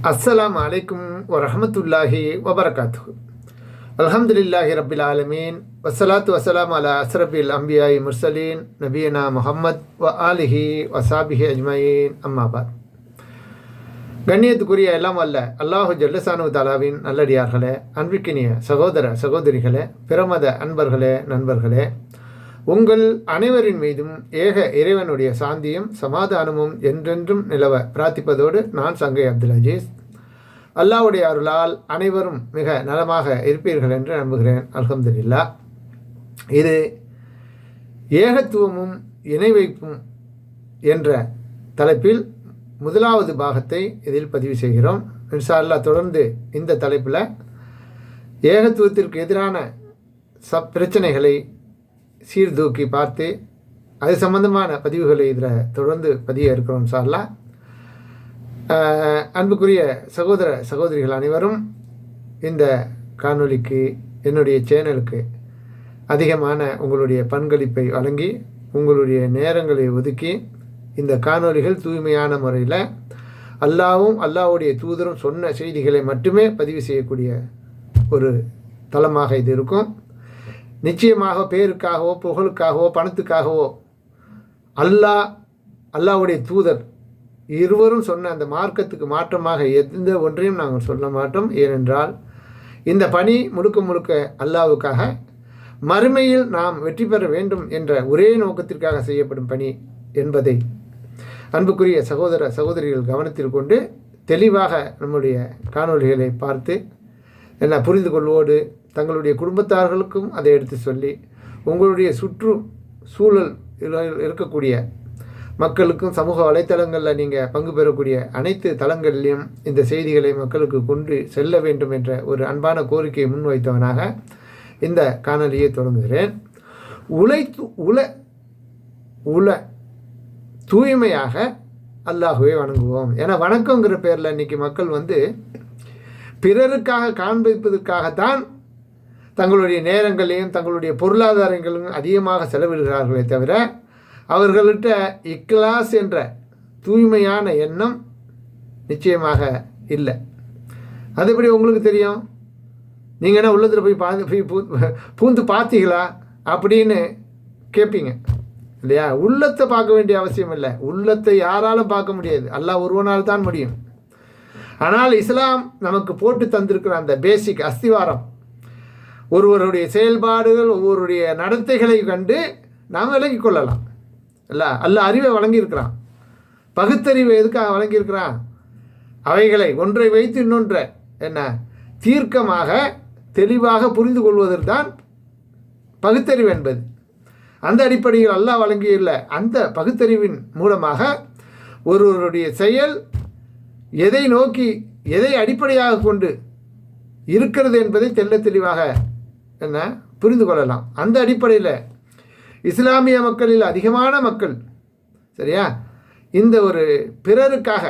அஸ்ஸலாம் அலைக்கும் வரஹமத்துல்லாஹி வபரகாத்து அல்ஹம்துலில்லாஹி ரபில் ஆலமீன் வசலாத்து வசலாம் அலா அஸ்ரபில் அம்பியாய் முர்சலீன் நபியனா முஹம்மத் வ ஆலிஹி வசாபிஹி அஜ்மயீன் அம்மாபாத் கண்ணியத்துக்குரிய எல்லாம் அல்ல அல்லாஹு ஜல்லசானு தாலாவின் நல்லடியார்களே அன்பிக்கினிய சகோதர சகோதரிகளே பிரமத அன்பர்களே நண்பர்களே உங்கள் அனைவரின் மீதும் ஏக இறைவனுடைய சாந்தியும் சமாதானமும் என்றென்றும் நிலவ பிரார்த்திப்பதோடு நான் சங்கை அப்துல் அஜீஸ் அல்லாவுடைய அருளால் அனைவரும் மிக நலமாக இருப்பீர்கள் என்று நம்புகிறேன். அல்ஹம்துலில்லா. இது ஏகத்துவமும் இணை வைப்பும் என்ற தலைப்பில் முதலாவது பாகத்தை இதில் பதிவு செய்கிறோம். இன்ஷா அல்லாஹ் தொடர்ந்து இந்த தலைப்பில் ஏகத்துவத்திற்கு எதிரான சப் பிரச்சனைகளை சீர்தூக்கி பார்த்து அது சம்பந்தமான பதிவுகளை இதில் தொடர்ந்து பதிய இருக்கிறோம் சார்லா அன்புக்குரிய சகோதர சகோதரிகள் அனைவரும் இந்த காணொளிக்கு என்னுடைய சேனலுக்கு அதிகமான உங்களுடைய பங்களிப்பை வழங்கி உங்களுடைய நேரங்களை ஒதுக்கி இந்த காணொளிகள் தூய்மையான முறையில் அல்லாவும் அல்லாவுடைய தூதரும் சொன்ன செய்திகளை மட்டுமே பதிவு செய்யக்கூடிய ஒரு தளமாக இது இருக்கும். நிச்சயமாக பேருக்காகவோ புகழுக்காகவோ பணத்துக்காகவோ அல்லாஹ் அல்லாவுடைய தூதர் இருவரும் சொன்ன அந்த மார்க்கத்துக்கு மாற்றமாக எந்த ஒன்றையும் நாங்கள் சொல்ல மாட்டோம். ஏனென்றால் இந்த பணி முழுக்க முழுக்க அல்லாவுக்காக மறுமையில் நாம் வெற்றி பெற வேண்டும் என்ற ஒரே நோக்கத்திற்காக செய்யப்படும் பணி என்பதை அன்புக்குரிய சகோதர சகோதரிகள் கவனத்தில் கொண்டு தெளிவாக நம்முடைய காணொலிகளை பார்த்து என்ன புரிந்து கொள்வோடு தங்களுடைய குடும்பத்தார்களுக்கும் அதை எடுத்து சொல்லி உங்களுடைய சுற்று சூழல் இருக்கக்கூடிய மக்களுக்கும் சமூக வலைத்தளங்களில் நீங்கள் பங்கு பெறக்கூடிய அனைத்து தளங்களிலும் இந்த செய்திகளை மக்களுக்கு கொண்டு செல்ல வேண்டும் என்ற ஒரு அன்பான கோரிக்கையை முன்வைத்தவனாக இந்த காணொலியை தொடங்குகிறேன். உலை உல உல தூய்மையாக அல்லாஹுவை வணங்குவோம். ஏன்னா வணக்கங்கிற பேரில் இன்றைக்கி மக்கள் வந்து பிறருக்காக காண்பிப்பதற்காகத்தான் தங்களுடைய நேரங்களையும் தங்களுடைய பொருளாதாரங்களையும் அதிகமாக செலவிடுகிறார்களே தவிர அவர்கள்ட்ட இக்லாஸ் என்ற தூய்மையான எண்ணம் நிச்சயமாக இல்லை. அது எப்படி உங்களுக்கு தெரியும்? நீங்கள் என்ன உள்ளத்தில் போய் பார்த்து போய் பூ பூந்து பார்த்தீங்களா? அப்படின்னு கேட்பீங்க இல்லையா? உள்ளத்தை பார்க்க வேண்டிய அவசியம் இல்லை. உள்ளத்தை யாராலும் பார்க்க முடியாது. அல்லாஹ் ஒருவனால் தான் முடியும். ஆனால் இஸ்லாம் நமக்கு போட்டு தந்திருக்கிற அந்த பேசிக் அஸ்திவாரம் ஒருவருடைய செயல்பாடுகள் ஒவ்வொருடைய நடத்தைகளை கண்டு நாம் விளங்கி கொள்ளலாம். இல்ல அல்ல அறிவை வழங்கியிருக்கிறான். பகுத்தறிவை எதுக்காக வழங்கியிருக்கிறான்? அவைகளை ஒன்றை வைத்து இன்னொன்றை என்ன? தீர்க்கமாக தெளிவாக புரிந்து கொள்வதற்தான் பகுத்தறிவு என்பது. அந்த அடிப்படையில் அல்லாஹ் வழங்கியுள்ள அந்த பகுத்தறிவின் மூலமாக ஒருவருடைய செயல் எதை நோக்கி எதை அடிப்படையாக கொண்டு இருக்கிறது என்பதை தெல்ல தெளிவாக என்ன? புரிந்து கொள்ளலாம். அந்த அடிப்படையில் இஸ்லாமிய மக்களில் அதிகமான மக்கள் சரியா? இந்த ஒரு பிறருக்காக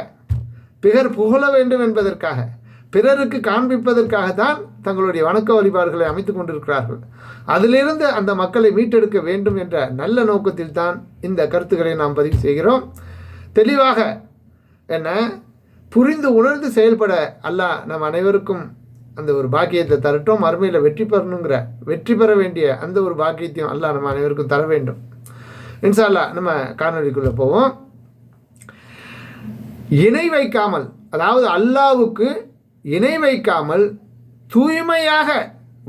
பிறர் புகழ வேண்டும் என்பதற்காக பிறருக்கு காண்பிப்பதற்காக தான் தங்களுடைய வணக்க வழிபாடுகளை அமைத்து கொண்டிருக்கிறார்கள். அதிலிருந்து அந்த மக்களை மீட்டெடுக்க வேண்டும் என்ற நல்ல நோக்கத்தில் தான் இந்த கருத்துக்களை நாம் பதிவு செய்கிறோம். தெளிவாக என்ன? புரிந்து உணர்ந்து செயல்பட அல்லாஹ் நம் அனைவருக்கும் அந்த ஒரு பாக்கியத்தை தரட்டும் மறுமையில் வெற்றி பெறணுங்கிற வெற்றி பெற வேண்டிய அந்த ஒரு பாக்கியத்தையும் அல்லாஹ் நம்ம அனைவருக்கும் தர வேண்டும். இன்சால்லா நம்ம காணொலிக்குள்ளே போவோம். இணை வைக்காமல் அதாவது அல்லாவுக்கு இணை வைக்காமல் தூய்மையாக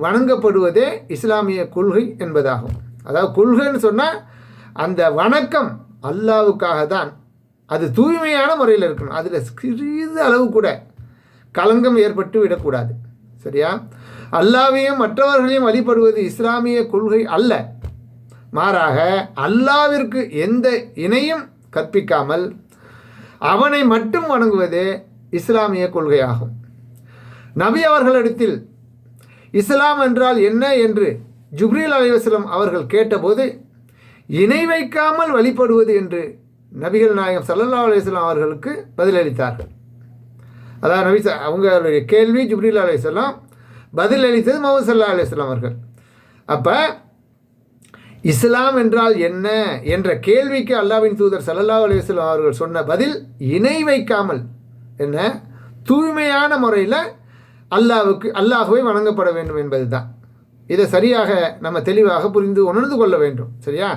வணங்கப்படுவதே இஸ்லாமிய கொள்கை என்பதாகும். அதாவது கொள்கைன்னு சொன்னால் அந்த வணக்கம் அல்லாவுக்காக தான். அது தூய்மையான முறையில் இருக்கணும். அதில் சிறிது அளவு கூட கலங்கம் ஏற்பட்டு விடக்கூடாது. சரியா? அல்லாவையும் மற்றவர்களையும் வழிபடுவது இஸ்லாமிய கொள்கை அல்ல. மாறாக அல்லாவிற்கு எந்த இணையும் கற்பிக்காமல் அவனை மட்டும் வணங்குவதே இஸ்லாமிய கொள்கையாகும். நபி அவர்களிடத்தில் இஸ்லாம் என்றால் என்ன என்று ஜுப்ரீல் அலைவாஸ்லம் அவர்கள் கேட்டபோது இணை வைக்காமல் வழிபடுவது என்று நபிகள் நாயகம் சல்லல்லா அலிஸ்லாம் அவர்களுக்கு பதிலளித்தார்கள். அதாவது நபி அவங்களுடைய கேள்வி ஜுப்ரீல் அலையம் பதில் அளித்தது முகமது சல்லா அலிஸ்லாம் அவர்கள். அப்போ இஸ்லாம் என்றால் என்ன என்ற கேள்விக்கு அல்லாவின் தூதர் சல்லல்லா அலிஸ்லாம் அவர்கள் சொன்ன பதில் இணை வைக்காமல் என்ன? தூய்மையான முறையில் அல்லாவுக்கு அல்லாஹுவை வணங்கப்பட வேண்டும் என்பது தான் இதை சரியாக நம்ம தெளிவாக புரிந்து உணர்ந்து கொள்ள வேண்டும். சரியா?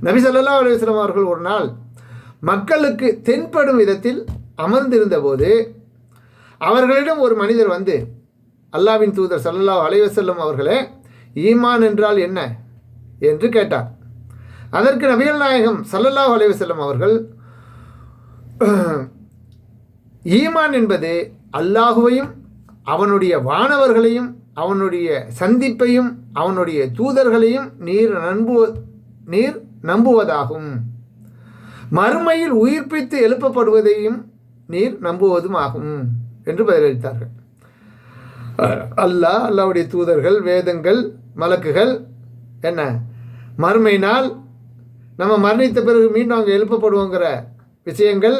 நபி சல்லா அலைஹி அவர்கள் ஒரு நாள் மக்களுக்கு தென்படும் விதத்தில் அமர்ந்திருந்த போது அவர்களிடம் ஒரு மனிதர் வந்து அல்லாவின் தூதர் சல்லல்லா அலைவசல்லம் அவர்களே ஈமான் என்றால் என்ன? என்று கேட்டார். அதற்கு நபிகள் நாயகம் சல்லல்லா அலைவசல்லம் அவர்கள் ஈமான் என்பது அல்லாஹுவையும் அவனுடைய வானவர்களையும் அவனுடைய சந்திப்பையும் அவனுடைய தூதர்களையும் நீர் நம்பு நீர் நம்புவதாகும். மறுமையில் உயிர்ப்பித்து எழுப்பப்படுவதையும் நீர் நம்புவதும் ஆகும் என்று பதிலளித்தார்கள். அல்லாஹ் அல்லாவுடைய தூதர்கள் வேதங்கள் மலக்குகள் என்ன? மறுமையினால் நம்ம மரணித்த பிறகு மீண்டும் அங்கே எழுப்பப்படுவோங்கிற விஷயங்கள்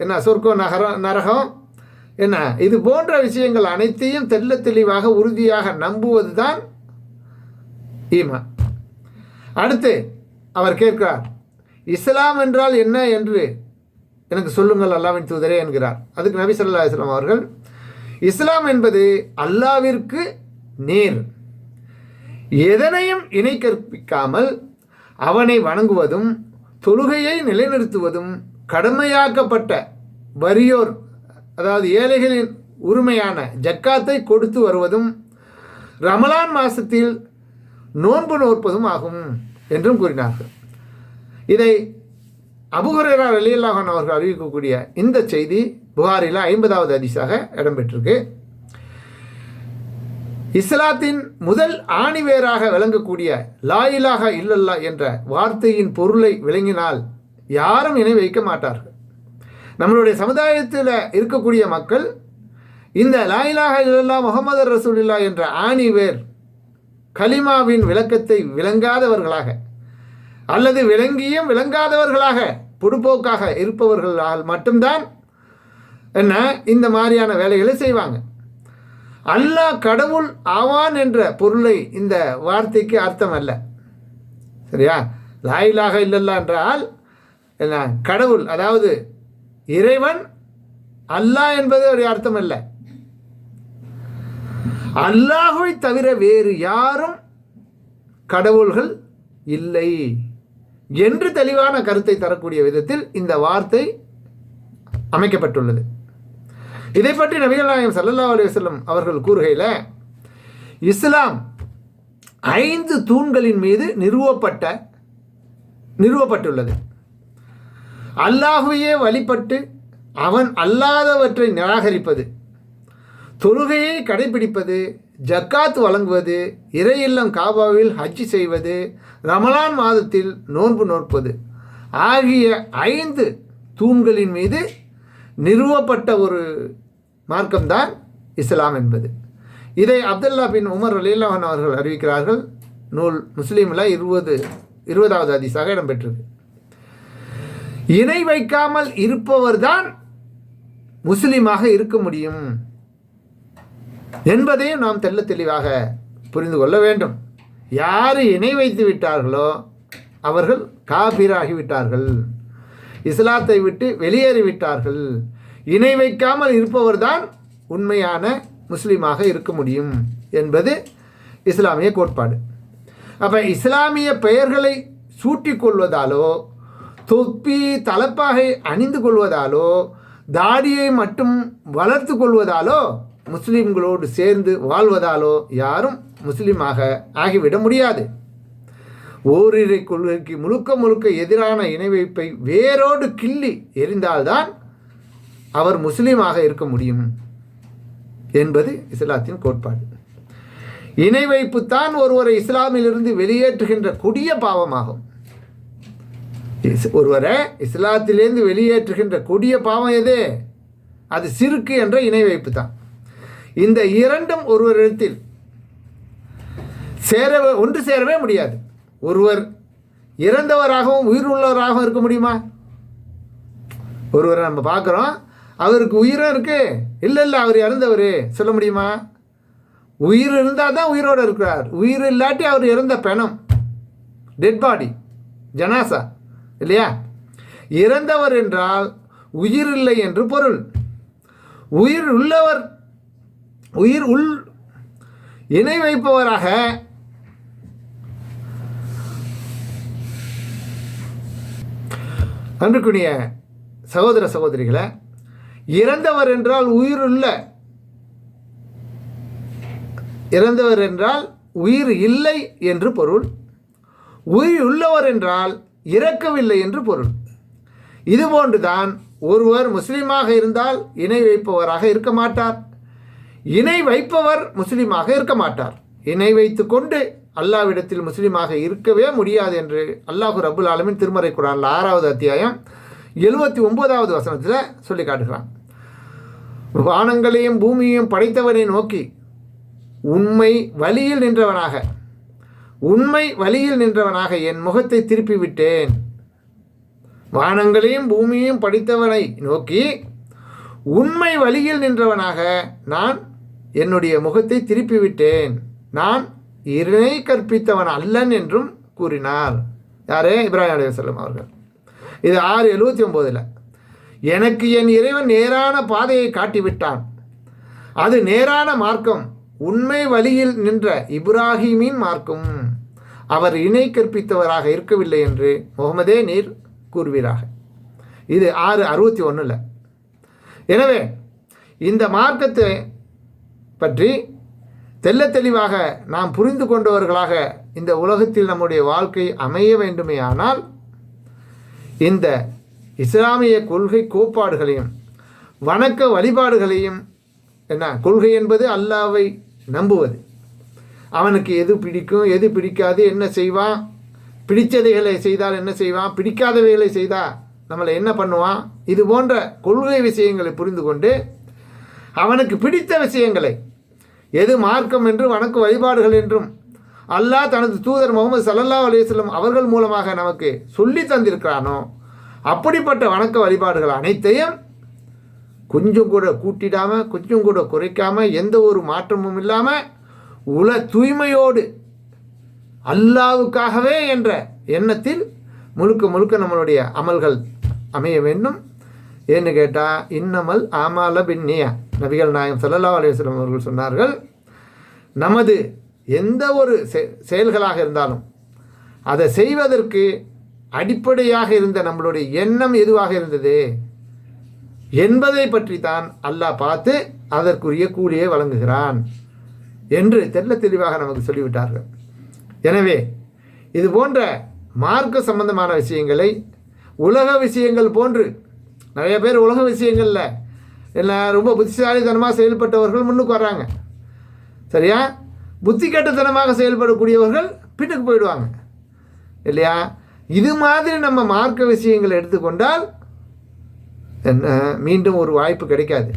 என்ன? சொர்க்கம் நகரம் நரகம் என்ன? இது போன்ற விஷயங்கள் அனைத்தையும் தெள்ள தெளிவாக உறுதியாக நம்புவது தான் ஈமா அடுத்து அவர் கேட்கிறார் இஸ்லாம் என்றால் என்ன என்று எனக்கு சொல்லுங்கள் அல்லாவின் தூதரே என்கிறார். அதுக்கு நபி சொல்லா இஸ்லாம் அவர்கள் இஸ்லாம் என்பது அல்லாவிற்கு நேர். எதனையும் இணை கற்பிக்காமல் அவனை வணங்குவதும் தொழுகையை நிலைநிறுத்துவதும் கடமையாக்கப்பட்ட வறியோர் அதாவது ஏழைகளின் உரிமையான ஜக்காத்தை கொடுத்து வருவதும் ரமலான் மாசத்தில் நோன்பு நோற்பதும் ஆகும் என்றும் கூறினார்கள். இதை அபுஹரேரா ரலியல்லாஹன் அவர்கள் அறிவிக்கக்கூடிய இந்த செய்தி புகாரில் ஐம்பதாவது அதிசாக இடம்பெற்றிருக்கு. இஸ்லாத்தின் முதல் ஆணிவேராக விளங்கக்கூடிய லாயிலாக இல்லல்லா என்ற வார்த்தையின் பொருளை விளங்கினால் யாரும் இணை வைக்க மாட்டார்கள். நம்மளுடைய சமுதாயத்தில் இருக்கக்கூடிய மக்கள் இந்த லாயிலாக இல்லல்லா முகமது ரசூலில்லா என்ற ஆணிவேர் கலிமாவின் விளக்கத்தை விளங்காதவர்களாக அல்லது விளங்கியும் விளங்காதவர்களாக பொடுபோக்காக இருப்பவர்களால் மட்டும்தான் என்ன இந்த மாதிரியான வேலைகளை செய்வாங்க. அல்லாஹ் கடவுள் ஆவான் என்ற பொருளை இந்த வார்த்தைக்கு அர்த்தம் அல்ல. சரியா? லாயிலாக இல்லல்லா என்றால் என்ன கடவுள் அதாவது இறைவன் அல்லாஹ் என்பது ஒரு அர்த்தம் அல்ல. அல்லாஹுவை தவிர வேறு யாரும் கடவுள்கள் இல்லை. என்று தெளிவான கருத்தை தரக்கூடிய விதத்தில் இந்த வார்த்தை அமைக்கப்பட்டுள்ளது. இதை பற்றி நபிகள் நாயகம் ஸல்லல்லாஹு அலி வல்லம் அவர்கள் கூறுகையில் இஸ்லாம் ஐந்து தூண்களின் மீது நிறுவப்பட்ட நிறுவப்பட்டுள்ளது. அல்லாஹுவையே வழிபட்டு அவன் அல்லாதவற்றை நிராகரிப்பது தொழுகையை கடைபிடிப்பது ஜக்காத் வழங்குவது இறை இல்லம் காபாவில் ஹஜ் செய்வது ரமலான் மாதத்தில் நோன்பு நோற்பது. ஆகிய ஐந்து தூண்களின் மீது நிறுவப்பட்ட ஒரு மார்க்கம்தான் இஸ்லாம் என்பது. இதை அப்துல்லா பின் உமர் அலிலாஹன் அவர்கள் அறிவிக்கிறார்கள். நூல் முஸ்லீமில் இருபது இருபதாவது அதிசாக இடம்பெற்றது. இணை வைக்காமல் இருப்பவர்தான் முஸ்லீமாக இருக்க முடியும். என்பதையும் நாம் தெள்ள தெளிவாக புரிந்து கொள்ள வேண்டும். யார் இணை வைத்து விட்டார்களோ அவர்கள் காபீராகிவிட்டார்கள் இஸ்லாத்தை விட்டு வெளியேறிவிட்டார்கள் இணை வைக்காமல் இருப்பவர்தான் உண்மையான முஸ்லீமாக இருக்க முடியும் என்பது இஸ்லாமிய கோட்பாடு. அப்போ இஸ்லாமிய பெயர்களை சூட்டிக்கொள்வதாலோ தொப்பி தலப்பாகை அணிந்து கொள்வதாலோ தாடியை மட்டும் வளர்த்து கொள்வதாலோ முஸ்லீம்களோடு சேர்ந்து வாழ்வதாலோ யாரும் முஸ்லீமாக ஆகிவிட முடியாது. ஓரிரை கொள்கைக்கு முழுக்க முழுக்க எதிரான இணை வைப்பை வேரோடு கிள்ளி எரிந்தால்தான் அவர் முஸ்லீமாக இருக்க முடியும் என்பது இஸ்லாத்தின் கோட்பாடு. இணை வைப்புத்தான் ஒருவரை இஸ்லாமிலிருந்து வெளியேற்றுகின்ற கொடிய பாவமாகும். ஒருவரை இஸ்லாத்திலேருந்து வெளியேற்றுகின்ற கொடிய பாவம் எது? அது சிறுக்கு என்ற இணை வைப்பு தான். இந்த இரண்டும் ஒருவரிடத்தில் சேரவே ஒன்று சேரவே முடியாது. ஒருவர் இறந்தவராகவும் உயிர் உள்ளவராகவும் இருக்க முடியுமா? ஒருவரை நம்ம பார்க்குறோம். அவருக்கு உயிரும் இருக்குது இல்லை இல்லை அவர் இறந்தவர். சொல்ல முடியுமா? உயிர் இருந்தால் தான் உயிரோடு இருக்கிறார். உயிர் இல்லாட்டி அவர் இறந்த பெணம். டெட் பாடி ஜனாசா. இல்லையா? இறந்தவர் என்றால் உயிர் இல்லை என்று பொருள். உயிர் உள்ளவர் உயிர் உள் இணை வைப்பவராக அன்றுக்குரிய சகோதர சகோதரிகளை இறந்தவர் என்றால் உயிருள்ள இறந்தவர் என்றால் உயிர் இல்லை என்று பொருள். உயிர் உள்ளவர் என்றால் இறக்கவில்லை என்று பொருள். இதுபோன்றுதான் ஒருவர் முஸ்லீமாக இருந்தால் இணை வைப்பவராக இருக்க மாட்டார். இணை வைப்பவர் முஸ்லீமாக இருக்க மாட்டார். இணை வைத்து கொண்டு அல்லாவிடத்தில் முஸ்லீமாக இருக்கவே முடியாது என்று அல்லாஹு ரபுல் ஆலமின் திருமறை குரானில் ஆறாவது அத்தியாயம் எழுபத்தி ஒன்பதாவது வசனத்தில் சொல்லி காட்டுகிறான். வானங்களையும் பூமியையும் படைத்தவனை நோக்கி உண்மை வழியில் நின்றவனாக உண்மை வழியில் நின்றவனாக என் முகத்தை திருப்பி விட்டேன் வானங்களையும் பூமியையும் படித்தவனை நோக்கி உண்மை வழியில் நின்றவனாக நான் என்னுடைய முகத்தை திருப்பிவிட்டேன். நான் இணை கற்பித்தவன் அல்லன் என்றும் கூறினார். யாரே? இப்ராஹிம் அலைவசல்லம் அவர்கள். இது ஆறு எழுபத்தி ஒம்போதில். எனக்கு என் இறைவன் நேரான பாதையை காட்டிவிட்டான். அது நேரான மார்க்கம். உண்மை வழியில் நின்ற இப்ராஹிமின் மார்க்கம். அவர் இணை கற்பித்தவராக இருக்கவில்லை என்று முகமதே நீர் கூறுவீராக. இது ஆறு அறுபத்தி ஒன்றில் எனவே இந்த மார்க்கத்தை பற்றி தெல்ல தெளிவாக நாம் புரிந்து கொண்டவர்களாக இந்த உலகத்தில் நம்முடைய வாழ்க்கை அமைய வேண்டுமே ஆனால் இந்த இஸ்லாமிய கொள்கை கோட்பாடுகளையும் வணக்க வழிபாடுகளையும் என்ன கொள்கை என்பது அல்லாவை நம்புவது. அவனுக்கு எது பிடிக்கும் எது பிடிக்காது என்ன செய்வான் பிடித்ததைகளை செய்தால் என்ன செய்வான் பிடிக்காதவைகளை செய்தால் நம்மளை என்ன பண்ணுவான் இது போன்ற கொள்கை விஷயங்களை புரிந்து கொண்டு அவனுக்கு பிடித்த விஷயங்களை எது மார்க்கம் என்று வணக்க வழிபாடுகள் என்றும் அல்லாஹ் தனது தூதர் முகமது சல்லல்லா அலையம் அவர்கள் மூலமாக நமக்கு சொல்லி தந்திருக்கிறானோ அப்படிப்பட்ட வணக்க வழிபாடுகள் அனைத்தையும் கொஞ்சம் கூட கூட்டிடாமல் கொஞ்சம் கூட குறைக்காமல் எந்த ஒரு மாற்றமும் இல்லாமல் உல தூய்மையோடு அல்லாவுக்காகவே என்ற எண்ணத்தில் முழுக்க முழுக்க நம்மளுடைய அமல்கள் அமைய வேண்டும். ஏன்னு கேட்டால் இன்னமல் ஆமால பின்னியா. நபிகள் நாயம் சல்லல்லா அலுவலம் அவர்கள் சொன்னார்கள் நமது எந்த ஒரு செயல்களாக இருந்தாலும் அதை செய்வதற்கு அடிப்படையாக இருந்த நம்மளுடைய எண்ணம் எதுவாக இருந்தது? என்பதை பற்றி தான் அல்லாஹ் பார்த்து அதற்குரிய கூலியை வழங்குகிறான் என்று தெல்ல தெளிவாக நமக்கு சொல்லிவிட்டார்கள். எனவே இது போன்ற மார்க்க சம்பந்தமான விஷயங்களை உலக விஷயங்கள் போன்று நிறைய பேர் உலக விஷயங்களில் என்ன ரொம்ப புத்திசாலித்தனமாக செயல்பட்டவர்கள் முன்னுக்கு வர்றாங்க. சரியா? புத்தி கட்டுத்தனமாக செயல்படக்கூடியவர்கள் பின்னுக்கு போயிடுவாங்க. இல்லையா? இது மாதிரி நம்ம மார்க்க விஷயங்களை எடுத்துக்கொண்டால் என்ன மீண்டும் ஒரு வாய்ப்பு கிடைக்காது.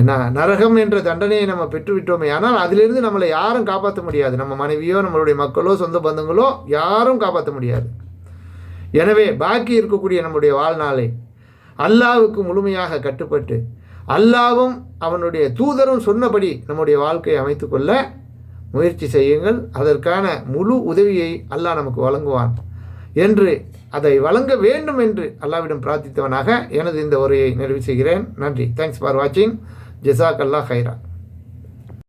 என்ன நரகம் என்ற தண்டனையை நம்ம பெற்றுவிட்டோமே ஆனால் அதிலிருந்து நம்மளை யாரும் காப்பாற்ற முடியாது. நம்ம மனைவியோ நம்மளுடைய மக்களோ சொந்த பந்தங்களோ யாரும் காப்பாற்ற முடியாது. எனவே பாக்கி இருக்கக்கூடிய நம்முடைய வாழ்நாளை அல்லாவுக்கு முழுமையாக கட்டுப்பட்டு அல்லாவும் அவனுடைய தூதரும் சொன்னபடி நம்முடைய வாழ்க்கையை அமைத்துக்கொள்ள முயற்சி செய்யுங்கள். அதற்கான முழு உதவியை அல்லாஹ் நமக்கு வழங்குவான் என்று அதை வழங்க வேண்டும் என்று அல்லாவிடம் பிரார்த்தித்தவனாக எனது இந்த உரையை நிறைவு செய்கிறேன். நன்றி. தேங்க்ஸ் ஃபார் வாட்சிங் ஜெசாக் அல்லா ஹைரா